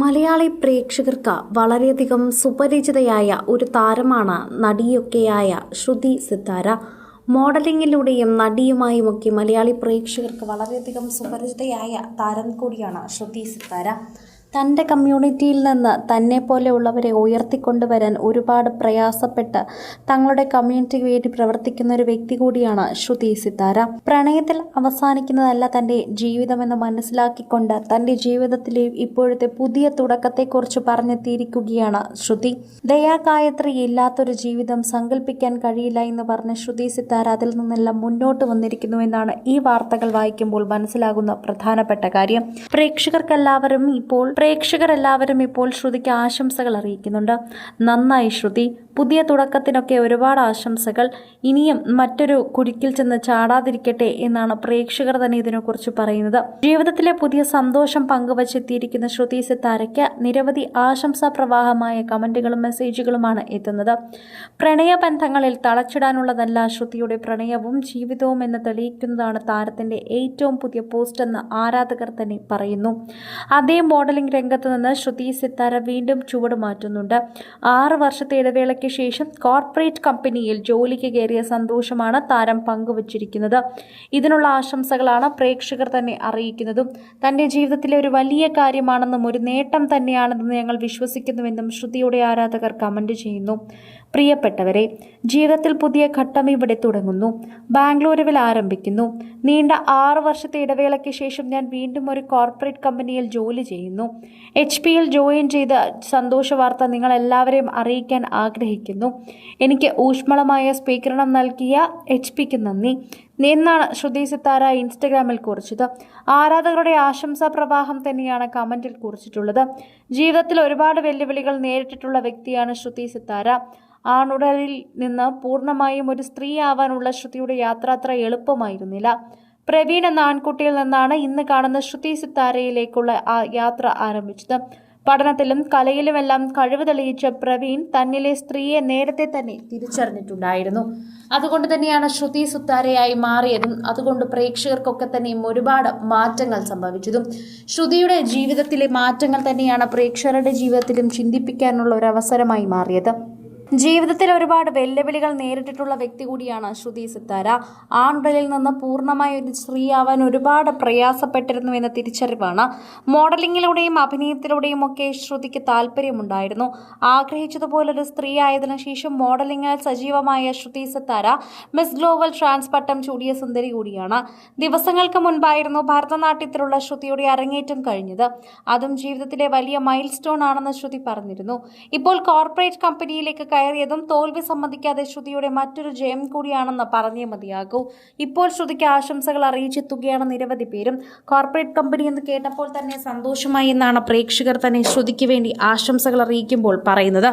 മലയാളി പ്രേക്ഷകർക്ക് വളരെയധികം സുപരിചിതയായ ഒരു താരമാണ് നടിയൊക്കെയായ ശ്രുതി സിത്താര. മോഡലിങ്ങിലൂടെയും നടിയുമായുമൊക്കെ മലയാളി പ്രേക്ഷകർക്ക് വളരെയധികം സുപരിചിതയായ താരം കൂടിയാണ് ശ്രുതി സിത്താര. തന്റെ കമ്മ്യൂണിറ്റിയിൽ നിന്ന് തന്നെ പോലെയുള്ളവരെ ഉയർത്തിക്കൊണ്ടുവരാൻ ഒരുപാട് പ്രയാസപ്പെട്ട് തങ്ങളുടെ കമ്മ്യൂണിറ്റിക്ക് വേണ്ടി പ്രവർത്തിക്കുന്ന ഒരു വ്യക്തി കൂടിയാണ് ശ്രുതി സിത്താര. പ്രണയത്തിൽ അവസാനിക്കുന്നതല്ല തന്റെ ജീവിതമെന്ന് മനസ്സിലാക്കിക്കൊണ്ട് തന്റെ ജീവിതത്തിലെ ഇപ്പോഴത്തെ പുതിയ തുടക്കത്തെക്കുറിച്ച് പറഞ്ഞെത്തിയിരിക്കുകയാണ് ശ്രുതി. ദയാഗായത്രി ഇല്ലാത്തൊരു ജീവിതം സങ്കല്പിക്കാൻ കഴിയില്ല എന്ന് പറഞ്ഞ ശ്രുതി സിത്താര അതിൽ നിന്നെല്ലാം മുന്നോട്ട് വന്നിരിക്കുന്നു എന്നാണ് ഈ വാർത്തകൾ വായിക്കുമ്പോൾ മനസ്സിലാകുന്ന പ്രധാനപ്പെട്ട കാര്യം. പ്രേക്ഷകർക്കെല്ലാവരും ഇപ്പോൾ പ്രേക്ഷകർ എല്ലാവരും ഇപ്പോൾ ശ്രുതിക്ക് ആശംസകൾ അറിയിക്കുന്നുണ്ട്. നന്നായി ശ്രുതി. പുതിയ തുടക്കത്തിനൊക്കെ ഒരുപാട് ആശംസകൾ. ഇനിയും മറ്റൊരു കുരുക്കിൽ ചെന്ന് ചാടാതിരിക്കട്ടെ എന്നാണ് പ്രേക്ഷകർ തന്നെ ഇതിനെക്കുറിച്ച് പറയുന്നത്. ജീവിതത്തിലെ പുതിയ സന്തോഷം പങ്കുവച്ചെത്തിയിരിക്കുന്ന ശ്രുതി സിത്താരയ്ക്ക് നിരവധി ആശംസാ പ്രവാഹമായ കമന്റുകളും മെസ്സേജുകളുമാണ് എത്തുന്നത്. പ്രണയബന്ധങ്ങളിൽ തളച്ചിടാനുള്ളതല്ല ശ്രുതിയുടെ പ്രണയവും ജീവിതവും എന്ന് തെളിയിക്കുന്നതാണ് താരത്തിന്റെ ഏറ്റവും പുതിയ പോസ്റ്റ് എന്ന് ആരാധകർ തന്നെ പറയുന്നു. അതേ മോഡലിംഗ് രംഗത്ത് നിന്ന് ശ്രുതി സിത്താര വീണ്ടും ചുവട് മാറ്റുന്നുണ്ട്. ആറ് വർഷത്തെ ഇടവേളയ്ക്ക് ശേഷം കോർപ്പറേറ്റ് കമ്പനിയിൽ ജോലിക്ക് കയറിയ സന്തോഷമാണ് താരം പങ്കുവച്ചിരിക്കുന്നത്. ഇതിനുള്ള ആശംസകളാണ് പ്രേക്ഷകർ തന്നെ അറിയിക്കുന്നതും. തന്റെ ജീവിതത്തിലെ ഒരു വലിയ കാര്യമാണെന്നും ഒരു നേട്ടം തന്നെയാണെന്നും ഞങ്ങൾ വിശ്വസിക്കുന്നുവെന്നും ശ്രുതിയുടെ ആരാധകർ കമന്റ് ചെയ്യുന്നു. പ്രിയപ്പെട്ടവരെ ജീവിതത്തിൽ പുതിയ ഘട്ടം ഇവിടെ തുടങ്ങുന്നു. ബാംഗ്ലൂരുവിൽ ആരംഭിക്കുന്നു. നീണ്ട ആറു വർഷത്തെ ഇടവേളയ്ക്ക് ശേഷം ഞാൻ വീണ്ടും ഒരു കോർപ്പറേറ്റ് കമ്പനിയിൽ ജോലി ചെയ്യുന്നു. എച്ച് പിയിൽ ജോയിൻ ചെയ്ത സന്തോഷ വാർത്ത നിങ്ങൾ എല്ലാവരെയും അറിയിക്കാൻ ആഗ്രഹിക്കുന്നു. എനിക്ക് ഊഷ്മളമായ സ്വീകരണം നൽകിയ എച്ച് പിക്ക് നന്ദി. എന്നാണ് ശ്രുതി സിത്താര ഇൻസ്റ്റഗ്രാമിൽ കുറിച്ചത്. ആരാധകരുടെ ആശംസാ പ്രവാഹം തന്നെയാണ് കമന്റിൽ കുറിച്ചിട്ടുള്ളത്. ജീവിതത്തിൽ ഒരുപാട് വെല്ലുവിളികൾ നേരിട്ടിട്ടുള്ള വ്യക്തിയാണ് ശ്രുതി സിത്താര ആണുടലിൽ നിന്ന് പൂർണമായും ഒരു സ്ത്രീ ആവാനുള്ള ശ്രുതിയുടെ യാത്ര അത്ര എളുപ്പമായിരുന്നില്ല. പ്രവീൺ എന്ന ആൺകുട്ടിയിൽ നിന്നാണ് ഇന്ന് കാണുന്ന ശ്രുതി സിത്താരയിലേക്കുള്ള യാത്ര ആരംഭിച്ചത്. പഠനത്തിലും കലയിലുമെല്ലാം കഴിവ് തെളിയിച്ച പ്രവീൺ തന്നിലെ സ്ത്രീയെ നേരത്തെ തന്നെ തിരിച്ചറിഞ്ഞിട്ടുണ്ടായിരുന്നു. അതുകൊണ്ട് തന്നെയാണ് ശ്രുതി സുത്താരയായി മാറിയതും അതുകൊണ്ട് പ്രേക്ഷകർക്കൊക്കെ തന്നെയും ഒരുപാട് മാറ്റങ്ങൾ സംഭവിച്ചതും. ശ്രുതിയുടെ ജീവിതത്തിലെ മാറ്റങ്ങൾ തന്നെയാണ് പ്രേക്ഷകരുടെ ജീവിതത്തിലും ചിന്തിപ്പിക്കാനുള്ള ഒരു അവസരമായി മാറിയത്. ജീവിതത്തിൽ ഒരുപാട് വെല്ലുവിളികൾ നേരിട്ടിട്ടുള്ള വ്യക്തി കൂടിയാണ് ശ്രുതി സിത്താര. ആണുടലിൽ നിന്ന് പൂർണമായ ഒരു സ്ത്രീയാവാൻ ഒരുപാട് പ്രയാസപ്പെട്ടിരുന്നു എന്ന തിരിച്ചറിവാണ് മോഡലിങ്ങിലൂടെയും അഭിനയത്തിലൂടെയും ഒക്കെ ശ്രുതിക്ക് താല്പര്യമുണ്ടായിരുന്നു. ആഗ്രഹിച്ചതുപോലൊരു സ്ത്രീ ആയതിനു ശേഷം മോഡലിംഗിൽ സജീവമായ Shruthi Sithara Miss Global Trans പട്ടം ചൂടിയ സുന്ദരി കൂടിയാണ്. ദിവസങ്ങൾക്ക് മുൻപായിരുന്നു ഭരതനാട്യത്തിലുള്ള ശ്രുതിയുടെ അരങ്ങേറ്റം കഴിഞ്ഞത്. അതും ജീവിതത്തിലെ വലിയ മൈൽ സ്റ്റോൺ ആണെന്ന് ശ്രുതി പറഞ്ഞിരുന്നു. ഇപ്പോൾ കോർപ്പറേറ്റ് കമ്പനിയിലേക്ക് കയറിയതും തോൽവി സമ്മതിക്കാതെ ശ്രുതിയുടെ മറ്റൊരു ജയം കൂടിയാണെന്ന് പറഞ്ഞേ മതിയാകൂ. ഇപ്പോൾ ശ്രുതിക്ക് ആശംസകൾ അറിയിച്ചെത്തുകയാണ് നിരവധി പേരും. കോർപ്പറേറ്റ് കമ്പനി എന്ന് കേട്ടപ്പോൾ തന്നെ സന്തോഷമായി എന്നാണ് പ്രേക്ഷകർ തന്നെ ശ്രുതിക്ക് വേണ്ടി ആശംസകൾ അറിയിക്കുമ്പോൾ പറയുന്നത്.